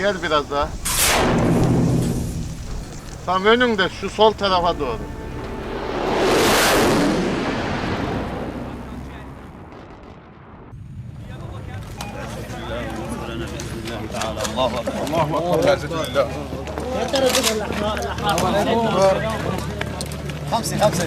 Gel biraz daha. Tam önünde şu sol tarafa doğru. خمسة خمسة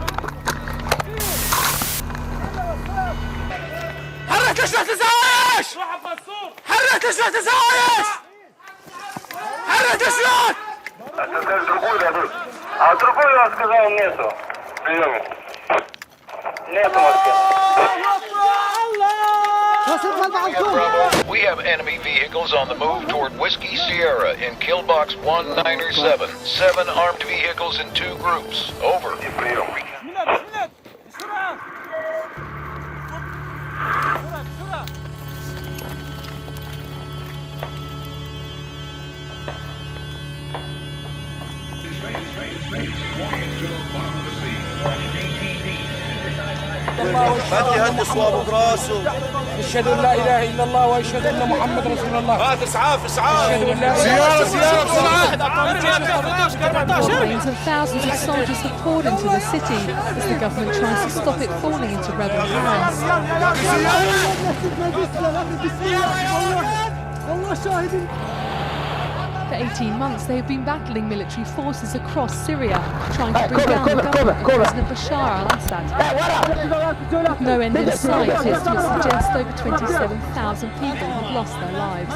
حرك اشرح تزايش حرك اشرح تزايش حرك اشرح Другую я сказал нету. Прием. Нету We have enemy vehicles on the move toward Whiskey Sierra in Killbox 197. Seven armed vehicles in two groups. Over. هدي هدي صوابه براسه اشهد ان لا اله الا الله واشهد ان محمد رسول الله هات اسعاف اسعاف اشهد ان لا سيارة سيارة بسرعة Thousands and thousands of soldiers have poured into the city as the government tries to stop it falling into rebel hands. For 18 months, they have been battling military forces across Syria, trying to bring down the government of President Bashar al-Assad. With no end in sight, estimates suggest over 27,000 people have lost their lives.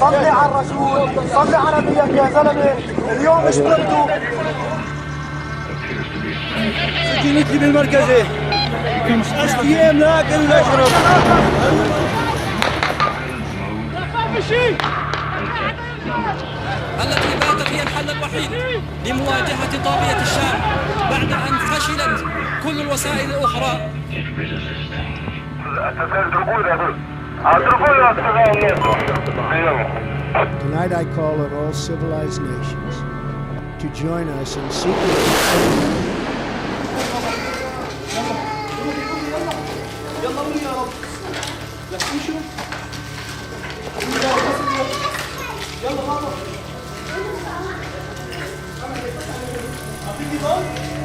صلي على الرسول صلي على نبيك يا زلمه اليوم اشتركوا سجنتي بالمركزي ست أيام لا اكل التي باتت هي الحل الوحيد لمواجهة طاغية الشام بعد أن فشلت كل الوسائل الأخرى. Tonight I call on all civilized nations to join us in seeking. يلا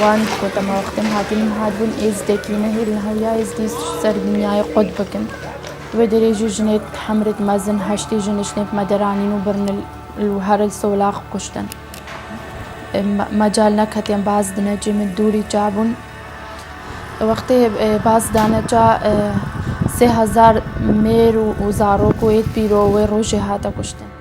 بھگوان کو وقت حاتم حادن از دکینہ یا از دی سرگمیائے قطبکن ودریجو جنیت حمرت مزن ہشتی مدرانی نو برن الوحر السولاخ کشتن. مجال نکھتیم باز دنہ جمن دوری چابن وقتی باز دانہ چا سه هزار میرو و زارو کو ایت پیرو و روشه هاتا کشتن.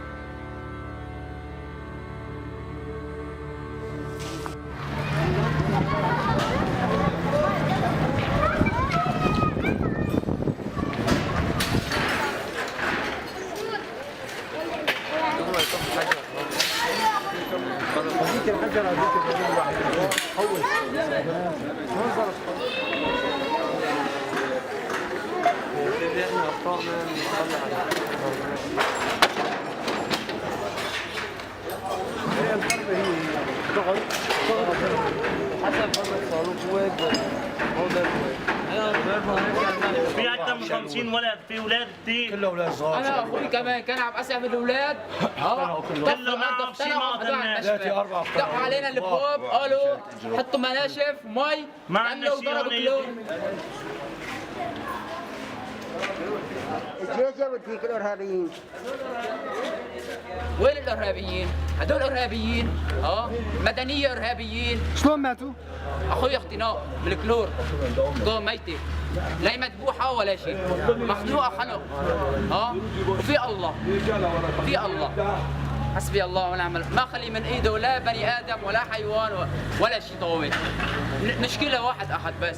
50 ولد في أولاد كثير كله أولاد صغار. أنا أخوي كمان كان عم اسعف الأولاد. آه كله معهم شيء ما قدرناش. ثلاثة أربعة دقوا علينا البواب قالوا حطوا مناشف مي. ما عندنا شيء هون كلهم وين الارهابيين؟ هدول ارهابيين آه مدنيه ارهابيين شلون ماتوا؟ أخوي اختناق بالكلور ضوء ميتة لا هي مذبوحة ولا شيء مخنوقة خنق آه وفي الله في الله حسبي الله ونعم. ما خلي من ايده لا بني آدم ولا حيوان ولا شيء طويل مشكلة واحد احد بس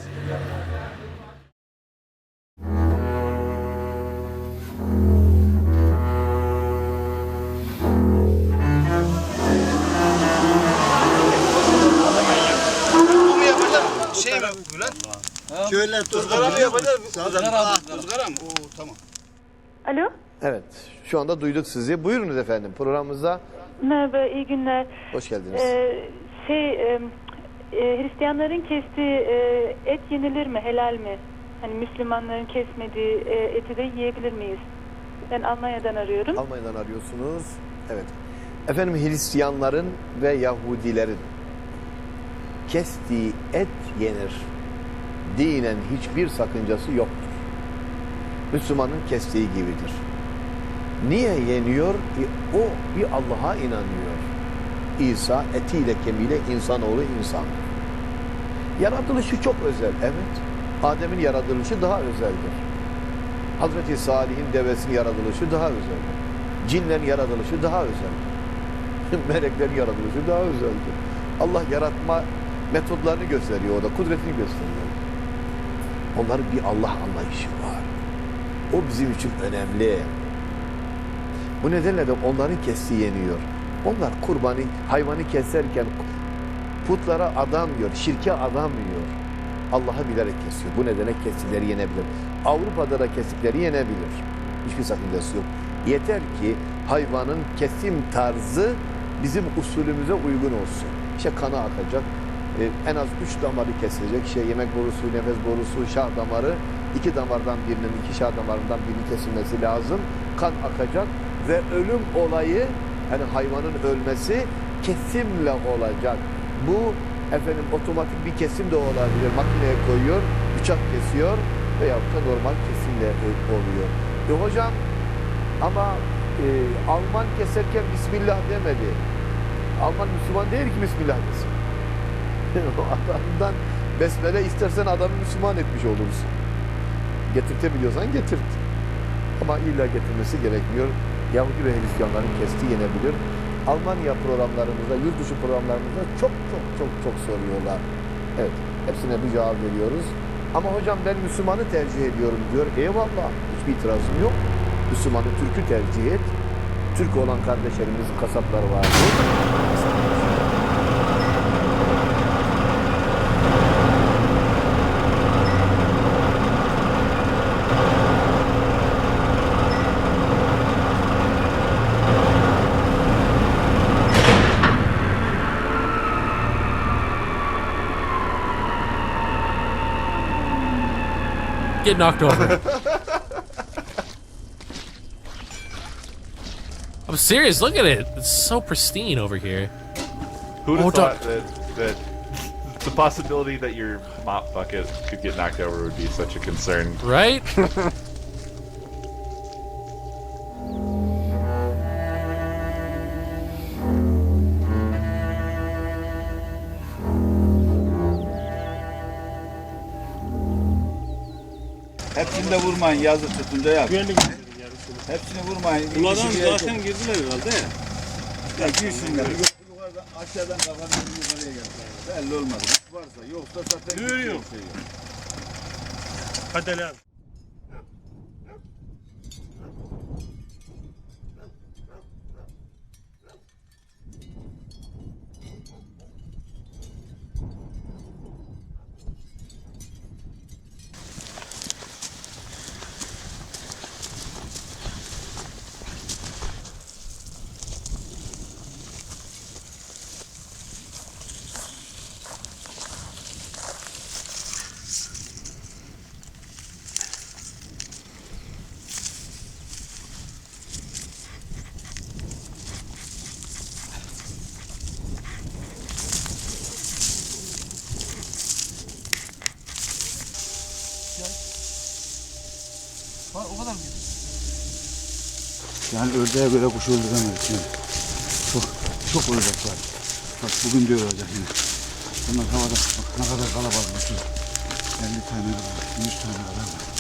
Şöyle Tuzgara mı yapacağız? Tuzgara mı? Tuzgara mı? Oo, tamam. Alo, Evet, şu anda duyduk sizi. Buyurunuz efendim programımıza. merhaba, iyi günler. Hoş geldiniz. Ee, şey, e, e, Hristiyanların kestiği e, et yenilir mi, helal mi? Hani Müslümanların kesmediği e, eti de yiyebilir miyiz? Ben Almanya'dan arıyorum. Almanya'dan arıyorsunuz. Evet. Efendim Hristiyanların ve Yahudilerin kestiği et yenir. Dinen hiçbir sakıncası yoktur. Müslümanın kestiği gibidir. Niye yeniyor? E, o bir Allah'a inanıyor. İsa etiyle kemiğiyle insanoğlu insan. Yaratılışı çok özel. Evet. Adem'in yaratılışı daha özeldir. Hazreti Salih'in devesinin yaratılışı daha özeldir. Cinlerin yaratılışı daha özeldir. Meleklerin yaratılışı daha özeldir. Allah yaratma metodlarını gösteriyor orada, kudretini gösteriyor. Onların bir Allah anlayışı var. O bizim için önemli. Bu nedenle de onların kestiği yeniyor. Onlar kurbanı, hayvanı keserken putlara adamıyor, şirke adamıyor. Allah'a bilerek kesiyor. Bu nedenle kestikleri yenebilir. Avrupa'da da kestikleri yenebilir. Hiçbir sakıncası yok. Yeter ki hayvanın kesim tarzı bizim usulümüze uygun olsun. İşte kanı akacak. Ee, en az üç damarı kesilecek. İşte yemek borusu, nefes borusu, şah damarı. iki damardan birinin, iki şah damarından birinin kesilmesi lazım. Kan akacak ve ölüm olayı, yani hayvanın ölmesi kesimle olacak. Bu efendim otomatik bir kesim de olabilir. Makineye koyuyor, bıçak kesiyor veyahut da normal kesimle e, oluyor. E hocam ama e, Alman keserken Bismillah demedi. Alman Müslüman değil ki Bismillah desin. Adamdan besmele istersen adamı Müslüman etmiş olursun. Getirtebiliyorsan getirt. Ama illa getirmesi gerekmiyor. Yahudi ve Hristiyanların kestiği yenebilir. Almanya programlarımızda, yurt dışı programlarımızda çok çok çok çok soruyorlar. Evet, hepsine bir cevap veriyoruz. Ama hocam ben Müslümanı tercih ediyorum diyor. Eyvallah, hiçbir itirazım yok. Müslümanı Türk'ü tercih et. Türk olan kardeşlerimizin kasapları var. Get knocked over. I'm serious. Look at it. It's so pristine over here. Who'd have Oh, thought that, that the possibility that your mop bucket could get knocked over would be such a concern? Right? Hepsini de vurmayın yazık tutunca yap. Hepsini vurmayın. Ulan İkisi bir zaten girdiler herhalde. Ya girsinler. Yukarıdan aşağıdan kafanın yukarıya gel. Belli olmadı. Varsa yoksa zaten yok. şey yok. Hadi lan. Yani ördeğe göre kuş öldüremedik yani. Çok, çok ölecek var. Bak bugün de ölecek yine. Bunlar havada bak ne kadar kalabalık. Bak, 50 tane kadar, 100 tane kadar var.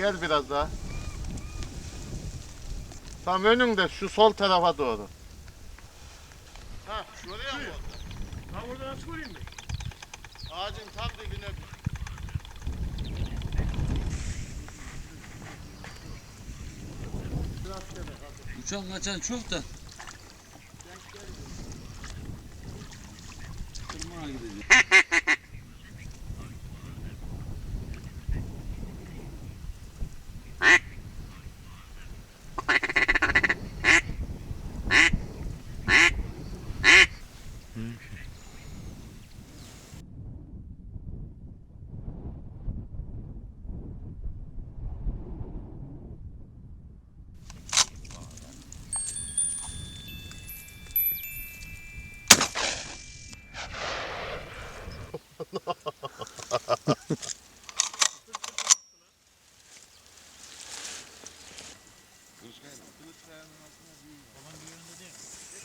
Gel biraz daha. Tam önünde şu sol tarafa doğru. Ha şuraya mı? Ha orada nasıl göreyim ben? Ağacın tam dibine. Uçan kaçan çok da. Tırmana gideceğim.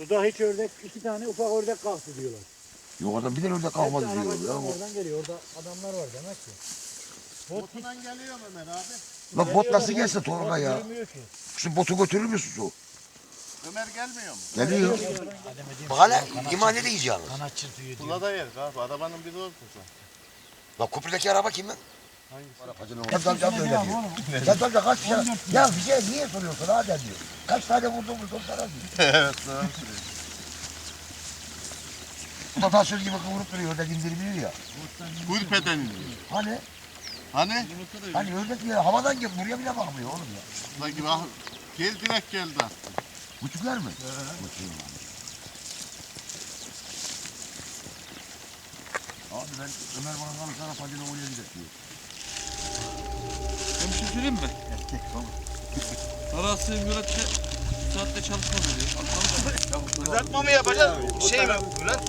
Suda hiç ördek, iki tane ufak ördek kalktı diyorlar. Yok oradan bir tane ördek kalmadı Hepsi diyor. arabacıdan Ya. oradan geliyor. Orada adamlar var demek ki. Botundan geliyor Ömer abi. Lan bot nasıl gelsin Tolga ya? Yürümüyor ki. Şu botu götürür müsün su? Ömer gelmiyor mu? Geliyor. Bak hele iman ne diyeceğiz? Kanat çırpıyor Kula da yer abi. Arabanın biri olsun sen. Lan köprüdeki araba kimin? Hangisi? Hep amcam da öyle diyor. Ya kaç tane? Ya bize niye soruyorsun hadi diyor. Kaç tane vurdun mu sorsana diyor. evet doğru söylüyorsun. Bu da gibi kıvırıp duruyor ördek indirebilir ya. Kuyruk pedeni. Hani? Hani? Hani ördek ya havadan gel buraya bile bakmıyor oğlum ya. Sanki bak. Gel direkt geldi aslında. Buçuklar mı? Buçuk. Abi ben Ömer bana Fadil'e oraya gidelim diyor. Ben bir şey söyleyeyim mi? Erkek baba. Parası mürekke saatte çalışmaz diyor. Kızartma mı yapacağız? Şey mi Bülent?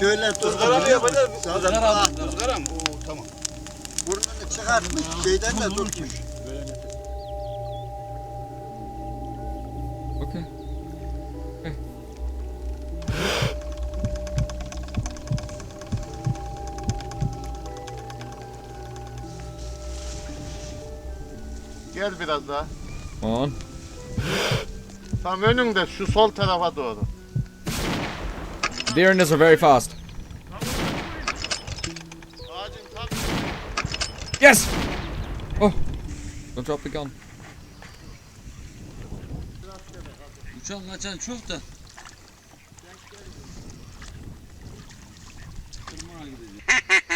Şöyle Kızgara mı yapacağız? Kızgara mı? Kızgara mı? Oo tamam. Burnunu çıkartmış, şeyden de tutmuş. Okey. Gel biraz daha. On. Tam önünde şu sol tarafa doğru. Deer in this are very fast. Ağacın tam Yes! Oh! Don't drop the gun. Uçan kaçan çok da. Tırmana gideceğim.